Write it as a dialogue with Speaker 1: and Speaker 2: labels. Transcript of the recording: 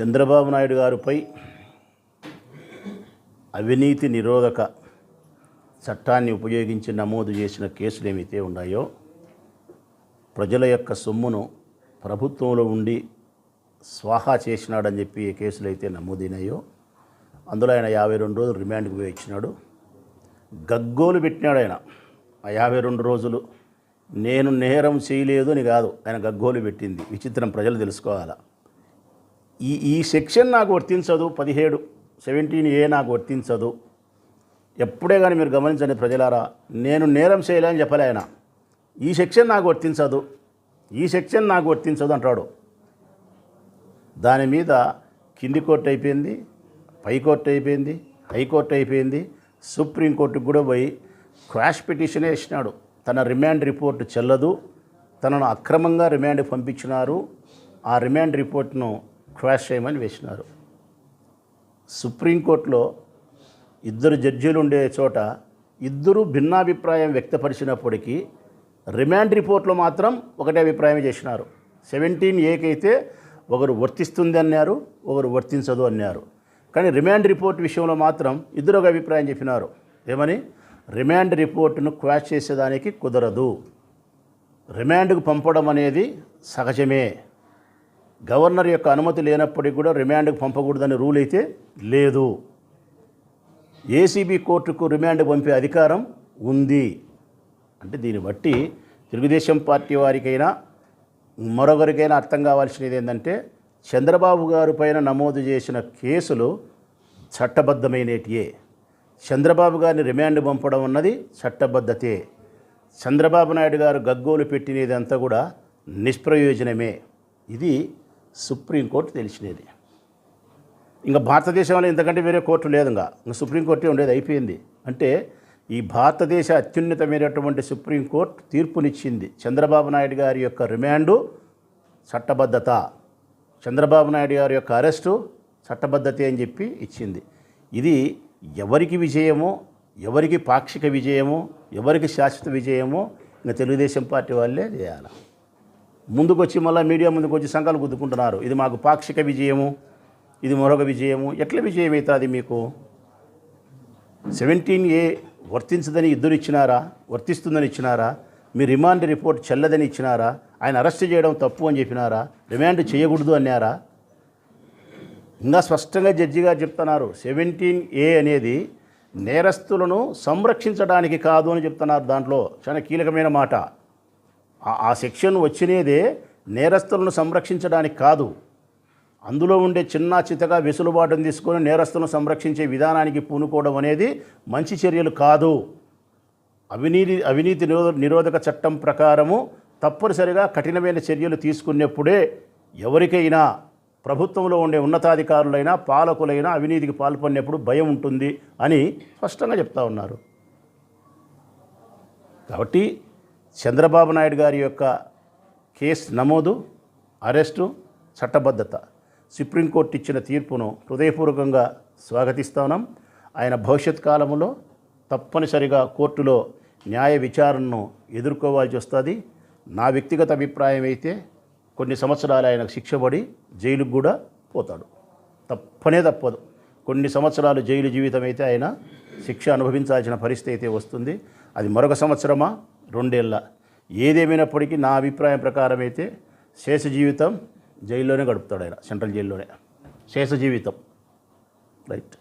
Speaker 1: చంద్రబాబు నాయుడు గారిపై అవినీతి నిరోధక చట్టాన్ని ఉపయోగించి నమోదు చేసిన కేసులు ఏమైతే ఉన్నాయో ప్రజల యొక్క సొమ్మును ప్రభుత్వంలో ఉండి స్వాహా చేసినాడని చెప్పి ఏ కేసులు అయితే నమోదైనాయో అందులో ఆయన యాభై రెండు రోజులు రిమాండ్కి పోయి ఇచ్చినాడు గగ్గోలు పెట్టినాడు ఆయన. ఆ యాభై రెండు రోజులు నేను నేరం చేయలేదు అని కాదు ఆయన గగ్గోలు పెట్టింది. విచిత్రం ప్రజలు తెలుసుకోవాలా? ఈ ఈ సెక్షన్ నాకు వర్తించదు పదిహేడు సెవెంటీన్ ఏ నాకు వర్తించదు. ఎప్పుడే కానీ మీరు గమనించండి ప్రజలారా నేను నేరం చేయలేని చెప్పలే ఆయన. ఈ సెక్షన్ నాకు వర్తించదు ఈ సెక్షన్ నాకు వర్తించదు అంటాడు. దాని మీద కింది కోర్టు అయిపోయింది పై కోర్టు అయిపోయింది హైకోర్టు అయిపోయింది సుప్రీంకోర్టుకు కూడా పోయి క్రాష్ పిటిషన్ వేసినాడు. తన రిమాండ్ రిపోర్ట్ చెల్లదు తనను అక్రమంగా రిమాండ్ పంపించినారు. ఆ రిమాండ్ రిపోర్ట్ను క్వాష్ చేయమని వేసినారు. సుప్రీంకోర్టులో ఇద్దరు జడ్జీలు ఉండే చోట ఇద్దరు భిన్నాభిప్రాయం వ్యక్తపరిచినప్పటికీ రిమాండ్ రిపోర్ట్లో మాత్రం ఒకటే అభిప్రాయం చేసినారు. సెవెంటీన్ ఏకైతే ఒకరు వర్తిస్తుంది అన్నారు ఒకరు వర్తించదు అన్నారు. కానీ రిమాండ్ రిపోర్ట్ విషయంలో మాత్రం ఇద్దరు ఒక అభిప్రాయం చెప్పినారు. ఏమని? రిమాండ్ రిపోర్టును క్వాష్ చేసేదానికి కుదరదు. రిమాండ్కు పంపడం అనేది సహజమే. గవర్నర్ యొక్క అనుమతి లేనప్పటికీ కూడా రిమాండ్కు పంపకూడదని రూల్ అయితే లేదు. ఏసీబీ కోర్టుకు రిమాండ్ పంపే అధికారం ఉంది. అంటే దీన్ని బట్టి తెలుగుదేశం పార్టీ వారికైనా మరొకరికైనా అర్థం కావాల్సినది ఏంటంటే చంద్రబాబు గారి పైన నమోదు చేసిన కేసులు చట్టబద్ధమైనటియే. చంద్రబాబు గారిని రిమాండ్ పంపడం అన్నది చట్టబద్ధతే. చంద్రబాబు నాయుడు గారు గగ్గోలు పెట్టినదంతా కూడా నిష్ప్రయోజనమే. ఇది సుప్రీంకోర్టు తెలిసినది. ఇంకా భారతదేశంలో ఇంతకంటే వేరే కోర్టు లేదు ఇంకా. ఇంకా సుప్రీంకోర్టే ఉండేది అయిపోయింది. అంటే ఈ భారతదేశ అత్యున్నతమైనటువంటి సుప్రీంకోర్టు తీర్పునిచ్చింది చంద్రబాబు నాయుడు గారి యొక్క రిమాండు చట్టబద్ధత. చంద్రబాబు నాయుడు గారి యొక్క అరెస్టు చట్టబద్ధతే అని చెప్పి ఇచ్చింది. ఇది ఎవరికి విజయమో ఎవరికి పాక్షిక విజయమో ఎవరికి శాశ్వత విజయమో ఇంకా తెలుగుదేశం పార్టీ వాళ్ళే చేయాలి. ముందుకొచ్చి మళ్ళీ మీడియా ముందుకు వచ్చి సంఘాలు గుద్దుకుంటున్నారు. ఇది మాకు పాక్షిక విజయము ఇది మరొక విజయము. ఎట్ల విజయం అవుతుంది మీకు? సెవెంటీన్ ఏ వర్తించదని ఇద్దరు ఇచ్చినారా? వర్తిస్తుందని ఇచ్చినారా? మీ రిమాండ్ రిపోర్ట్ చెల్లదని ఇచ్చినారా? ఆయన అరెస్ట్ చేయడం తప్పు అని చెప్పినారా? రిమాండ్ చేయకూడదు అన్నారా? ఇంకా స్పష్టంగా జడ్జి గారు చెప్తున్నారు సెవెంటీన్ ఏ అనేది నేరస్తులను సంరక్షించడానికి కాదు అని చెప్తున్నారు దాంట్లో. చాలా కీలకమైన మాట. ఆ- సెక్షన్ వచ్చినేదే నేరస్తులను సంరక్షించడానికి కాదు. అందులో ఉండే చిన్న చితగా వెసులుబాటును తీసుకొని నేరస్తులను సంరక్షించే విధానానికి పూనుకోవడం అనేది మంచి చర్యలు కాదు. అవినీతి అవినీతి నిరోధ నిరోధక చట్టం ప్రకారము తప్పనిసరిగా కఠినమైన చర్యలు తీసుకున్నప్పుడే ఎవరికైనా ప్రభుత్వంలో ఉండే ఉన్నతాధికారులైనా పాలకులైనా అవినీతికి పాల్పడినప్పుడు భయం ఉంటుంది అని స్పష్టంగా చెప్తా ఉన్నారు. కాబట్టి చంద్రబాబు నాయుడు గారి యొక్క కేసు నమోదు అరెస్టు చట్టబద్ధత. సుప్రీంకోర్టు ఇచ్చిన తీర్పును హృదయపూర్వకంగా స్వాగతిస్తున్నాం ఆయన భవిష్యత్ కాలంలో తప్పనిసరిగా కోర్టులో న్యాయ విచారణను ఎదుర్కోవాల్సి వస్తుంది. నా వ్యక్తిగత అభిప్రాయం అయితే కొన్ని సంవత్సరాలు ఆయన శిక్షపడి జైలుకు కూడా పోతాడు. తప్పనే తప్పదు. కొన్ని సంవత్సరాలు జైలు జీవితం అయితే ఆయన శిక్ష అనుభవించాల్సిన పరిస్థితి అయితే వస్తుంది. అది మరొక సంవత్సరమా? రెండేళ్ళ ఏదేమైనప్పటికీ నా అభిప్రాయం ప్రకారం అయితే శేష జీవితం జైల్లోనే గడుపుతాడు ఆయన సెంట్రల్ జైల్లోనే. శేష జీవితం. రైట్.